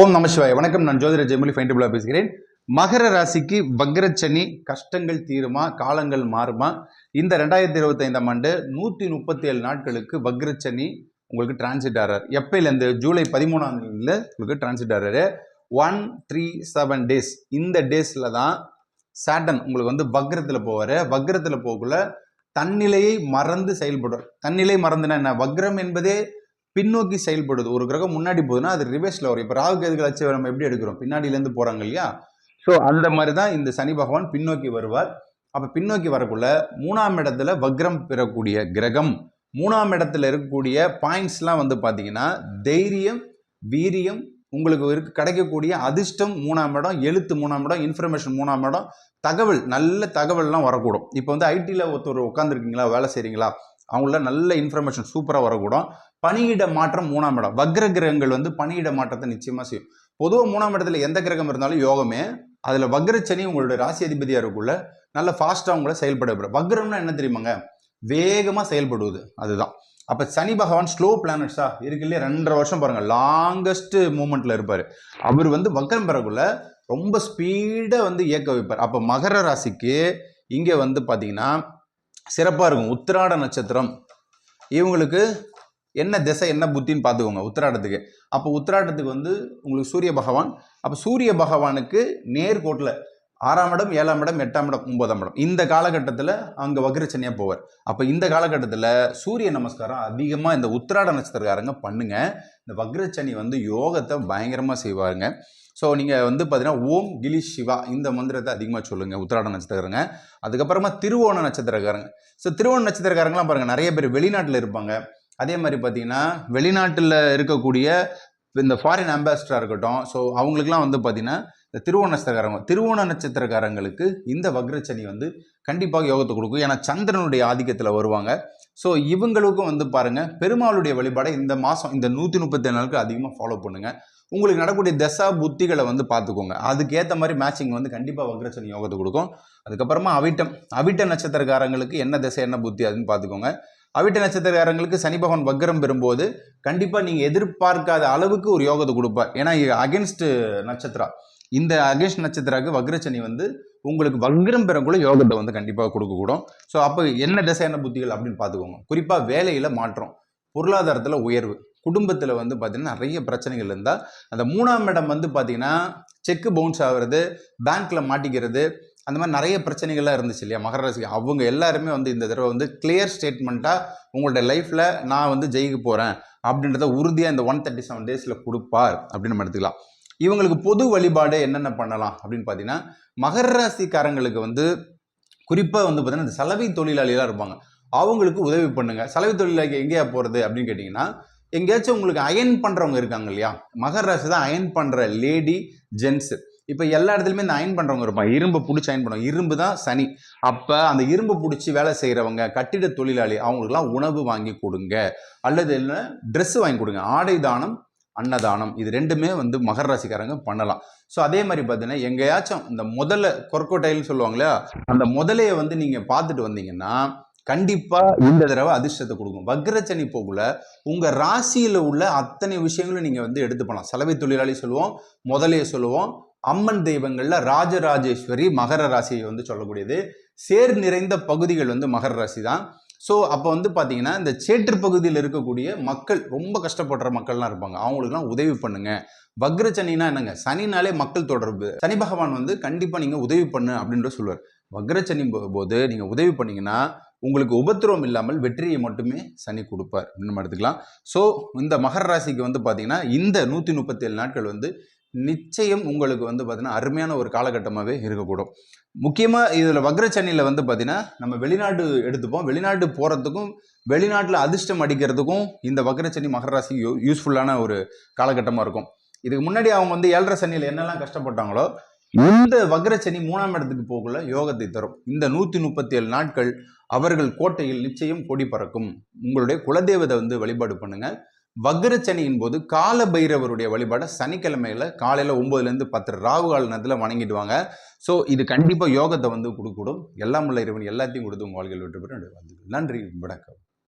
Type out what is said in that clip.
ஓம் நம வணக்கம் நான் ஜோதிர ஜெயமொழி ஃபைண்டபுளாக பேசுகிறேன். மகர ராசிக்கு வக்ரச்சனி கஷ்டங்கள் தீருமா காலங்கள் மாறுமா? இந்த ரெண்டாயிரத்தி இருபத்தைந்தாம் ஆண்டு நூற்றி முப்பத்தி ஏழு நாட்களுக்கு வக்ரச்சனி உங்களுக்கு டிரான்சிட் ஆறார். எப்பையிலேருந்து? ஜூலை பதிமூணாம் தேதியில் உங்களுக்கு டிரான்சிட் ஆறாரு. ஒன் த்ரீ செவன் டேஸ் இந்த டேஸில் தான் சாட்டன் உங்களுக்கு வந்து வக்ரத்தில் போவார். வக்ரத்தில் போகக்குள்ள தன்னிலையை மறந்து செயல்படுவார். தன்னிலை மறந்துனா என்ன? வக்ரம் என்பதே பின்னோக்கி செயல்படுது. ஒரு கிரகம் முன்னாடி போகுதுன்னா அது ரிவர்ஸில் வரும். இப்போ ராகு கேதுகள் அச்சு நம்ம எப்படி எடுக்கிறோம்? பின்னாடியிலேருந்து போகிறாங்க இல்லையா? ஸோ அந்த மாதிரி தான் இந்த சனி பகவான் பின்னோக்கி வருவார். அப்போ பின்னோக்கி வரக்குள்ள மூணாம் இடத்துல வக்ரம் பெறக்கூடிய கிரகம் மூணாம் இடத்துல இருக்கக்கூடிய பாயிண்ட்ஸ்லாம் வந்து பார்த்தீங்கன்னா தைரியம் வீரியம் உங்களுக்கு இருக்கு கிடைக்கக்கூடிய அதிர்ஷ்டம் மூணாம் இடம் எழுத்து மூணாம் இடம் இன்ஃபர்மேஷன் மூணாம் இடம் தகவல் நல்ல தகவல்லாம் வரக்கூடும். இப்போ வந்து ஐடியில் ஒருத்தர் உட்காந்துருக்கீங்களா வேலை செய்கிறீங்களா அவங்கள நல்ல இன்ஃபர்மேஷன் சூப்பராக வரக்கூடும். பணியிட மாற்றம் மூணாம் இடம். வக்ர கிரகங்கள் வந்து பணியிட மாற்றத்தை நிச்சயமாக செய்யும். பொதுவாக மூணாம் இடத்துல எந்த கிரகம் இருந்தாலும் யோகமே அதில் வக்ரச்சனி உங்களுடைய ராசி அதிபதியாக இருக்குள்ள நல்ல ஃபாஸ்ட்டாக உங்களை செயல்பட வக்ரம்னா என்ன தெரியுமாங்க? வேகமாக செயல்படுவது. அதுதான். அப்போ சனி பகவான் ஸ்லோ பிளானட்ஸா இருக்கு இல்லையா? ரெண்டரை வருஷம் பாருங்கள் லாங்கஸ்ட் மூமெண்ட்டில் இருப்பார். அவர் வந்து வக்ரம் பெறக்குள்ள ரொம்ப ஸ்பீடாக வந்து இயக்க வைப்பார். அப்போ மகர ராசிக்கு இங்கே வந்து பார்த்தீங்கன்னா சிறப்பாக இருக்கும். உத்திராட நட்சத்திரம். இவங்களுக்கு என்ன திசை என்ன புத்தின்னு பார்த்துக்கோங்க உத்திராடத்துக்கு. அப்போ உத்திராடத்துக்கு வந்து உங்களுக்கு சூரிய பகவான். அப்போ சூரிய பகவானுக்கு நேர்கோட்டில் ஆறாம் இடம் ஏழாம் இடம் எட்டாம் இடம் ஒன்பதாம் இடம். இந்த காலகட்டத்தில் அங்கே வக்ரச்சனியாக போவார். அப்போ இந்த காலகட்டத்தில் சூரிய நமஸ்காரம் அதிகமாக இந்த உத்திராட நட்சத்திரக்காரங்க பண்ணுங்க. இந்த வக்ரச்சனி வந்து யோகத்தை பயங்கரமாக செய்வாருங்க. ஸோ நீங்கள் வந்து பார்த்தீங்கன்னா ஓம் கிலி சிவா இந்த மந்திரத்தை அதிகமாக சொல்லுங்கள் உத்திராட நட்சத்திரக்காரங்க. அதுக்கப்புறமா திருவோண நட்சத்திரக்காரங்க. ஸோ திருவோண நட்சத்திரக்காரங்களாம் பாருங்கள் நிறைய பேர் வெளிநாட்டில் இருப்பாங்க. அதே மாதிரி பார்த்தீங்கன்னா வெளிநாட்டில் இருக்கக்கூடிய இந்த ஃபாரின் அம்பாசிடராக இருக்கட்டும் ஸோ அவங்களுக்குலாம் வந்து பார்த்தீங்கன்னா இந்த திருவோண நட்சத்திரக்காரங்க திருவோண நட்சத்திரக்காரங்களுக்கு இந்த வக்ரச்சனி வந்து கண்டிப்பாக யோகத்தை கொடுக்கும். ஏன்னா சந்திரனுடைய ஆதிக்கத்தில் வருவாங்க. ஸோ இவங்களுக்கும் வந்து பாருங்கள் பெருமாளுடைய வழிபாடை இந்த மாதம் இந்த நூற்றி முப்பத்தி நாளுக்கு அதிகமாக ஃபாலோ பண்ணுங்கள் உங்களுக்கு நடக்கூடிய தசா புத்திகளை வந்து பார்த்துக்கோங்க. அதுக்கேற்ற மாதிரி மேட்சிங் வந்து கண்டிப்பாக வக்ரச்சனி யோகத்தை கொடுக்கும். அதுக்கப்புறமா அவிட்டம் அவிட்ட நட்சத்திரக்காரங்களுக்கு என்ன திசை என்ன புத்தி அதுன்னு பார்த்துக்கோங்க. அவிட்ட நட்சத்திரக்காரங்களுக்கு சனி பகவான் வக்ரம் பெறும்போது கண்டிப்பாக நீங்கள் எதிர்பார்க்காத அளவுக்கு ஒரு யோகத்தை கொடுப்பார். ஏன்னா அகென்ஸ்ட் நட்சத்திரம். இந்த அகேஷ் நட்சத்திராக்கு வக்ரச்சனி வந்து உங்களுக்கு வக்ரம் பெறக்குள்ள யோகத்தை வந்து கண்டிப்பாக கொடுக்கக்கூடும். ஸோ அப்போ என்ன திசையான புத்திகள் அப்படின்னு பார்த்துக்கோங்க. குறிப்பாக வேலையில் மாற்றம் பொருளாதாரத்தில் உயர்வு குடும்பத்தில் வந்து பார்த்திங்கன்னா நிறைய பிரச்சனைகள் இருந்தால் அந்த மூணாம் இடம் வந்து பார்த்திங்கன்னா செக்கு பவுன்ஸ் ஆகிறது பேங்க்கில் மாட்டிக்கிறது அந்த மாதிரி நிறைய பிரச்சனைகள்லாம் இருந்துச்சு இல்லையா? மகர ராசிக்கு. அவங்க எல்லாருமே வந்து இந்த தடவை வந்து கிளியர் ஸ்டேட்மெண்ட்டாக உங்களோட லைஃப்பில் நான் வந்து ஜெயிக்க போகிறேன் அப்படின்றத உறுதியாக இந்த ஒன் தேர்ட்டி செவன் டேஸில் கொடுப்பார் அப்படின்னு நம்ம எடுத்துக்கலாம். இவங்களுக்கு பொது வழிபாடு என்னென்ன பண்ணலாம் அப்படின்னு பார்த்தீங்கன்னா மகர ராசிக்காரங்களுக்கு வந்து குறிப்பாக வந்து பார்த்தீங்கன்னா இந்த சலவை தொழிலாளிகளாக இருப்பாங்க. அவங்களுக்கு உதவி பண்ணுங்கள் சலவை தொழிலாளிக்கு எங்கேயா போகிறது அப்படின்னு கேட்டிங்கன்னா எங்கேயாச்சும் உங்களுக்கு அயன் பண்ணுறவங்க இருக்காங்க இல்லையா? மகர ராசி தான் அயன் பண்ணுற லேடி ஜென்ஸு. இப்போ எல்லா இடத்துலையுமே இந்த அயன் பண்ணுறவங்க இருப்பாங்க. இரும்பு பிடிச்சி அயன் பண்ணுவாங்க. இரும்பு தான் சனி. அப்போ அந்த இரும்பு பிடிச்சி வேலை செய்கிறவங்க கட்டிட தொழிலாளி அவங்களுக்குலாம் உணவு வாங்கி கொடுங்க. அல்லது என்ன? ட்ரெஸ்ஸு வாங்கி கொடுங்க. ஆடை தானம் அன்னதானம் இது ரெண்டுமே வந்து மகர ராசிக்காரங்க பண்ணலாம். ஸோ அதே மாதிரி பார்த்தீங்கன்னா எங்கேயாச்சும் இந்த முதல்ல கொர்க்கோட்டைல்னு சொல்லுவாங்க அந்த முதலையை வந்து நீங்கள் பார்த்துட்டு வந்தீங்கன்னா கண்டிப்பாக இந்த தடவை அதிர்ஷ்டத்தை கொடுக்கும். வக்ரச்சனி போகல உங்கள் ராசியில் உள்ள அத்தனை விஷயங்களும் நீங்கள் வந்து எடுத்து போகலாம் சலவை தொழிலாளி சொல்லுவோம் முதலையை சொல்லுவோம் அம்மன் தெய்வங்களில் ராஜராஜேஸ்வரி மகர ராசியை வந்து சொல்லக்கூடியது. சேர் நிறைந்த பகுதிகள் வந்து மகர ராசி தான் ஸோ அப்போ வந்து பார்த்தீங்கன்னா இந்த சேற்று பகுதியில் இருக்கக்கூடிய மக்கள் ரொம்ப கஷ்டப்படுற மக்கள்லாம் இருப்பாங்க. அவங்களுக்குலாம் உதவி பண்ணுங்க. வக்ர சனினா என்னங்க? சனினாலே மக்கள் தொடர்பு. சனி பகவான் வந்து கண்டிப்பாக நீங்கள் உதவி பண்ணு அப்படின்ற சொல்லுவார். வக்ரச்சனி போது நீங்கள் உதவி பண்ணீங்கன்னா உங்களுக்கு உபத்திரவம் இல்லாமல் வெற்றியை மட்டுமே சனி கொடுப்பார். அப்படின்னு எடுத்துக்கலாம். ஸோ இந்த மகர ராசிக்கு வந்து பார்த்தீங்கன்னா இந்த நூற்றி முப்பத்தேழு நாட்கள் வந்து நிச்சயம் உங்களுக்கு வந்து பார்த்தீங்கன்னா அருமையான ஒரு காலகட்டமாகவே இருக்கக்கூடும். முக்கியமாக இதில் வக்ரச்சனியில் வந்து பார்த்தீங்கன்னா நம்ம வெளிநாடு எடுத்துப்போம். வெளிநாட்டு போகிறதுக்கும் வெளிநாட்டில் அதிர்ஷ்டம் அடிக்கிறதுக்கும் இந்த வக்ரச்சனி மகர ராசி யூ யூஸ்ஃபுல்லான ஒரு காலகட்டமாக இருக்கும். இதுக்கு முன்னாடி அவங்க வந்து ஏழரை சனியில் என்னெல்லாம் கஷ்டப்பட்டாங்களோ இந்த வக்ரச்சனி மூணாம் இடத்துக்கு போகல யோகத்தை தரும். இந்த நூற்றி முப்பத்தி ஏழு நாட்கள் அவர்கள் கோட்டையில் நிச்சயம் கொடி பறக்கும். உங்களுடைய குலதெய்வத்தை வந்து வழிபாடு பண்ணுங்கள் வக்ரச்சனியின் போது கால பைரவருடைய வழிபாடை சனிக்கிழமையில் காலையில் ஒம்பதுலேருந்து பத்து ராகு கால நேரத்தில் வணங்கிடுவாங்க. ஸோ இது கண்டிப்பாக யோகத்தை வந்து கொடுக்கூடும் எல்லாம் உள்ள இறைவன் எல்லாத்தையும் கொடுத்து உங்கள் வாழ்க்கையில் விட்டு நன்றி வணக்கம்.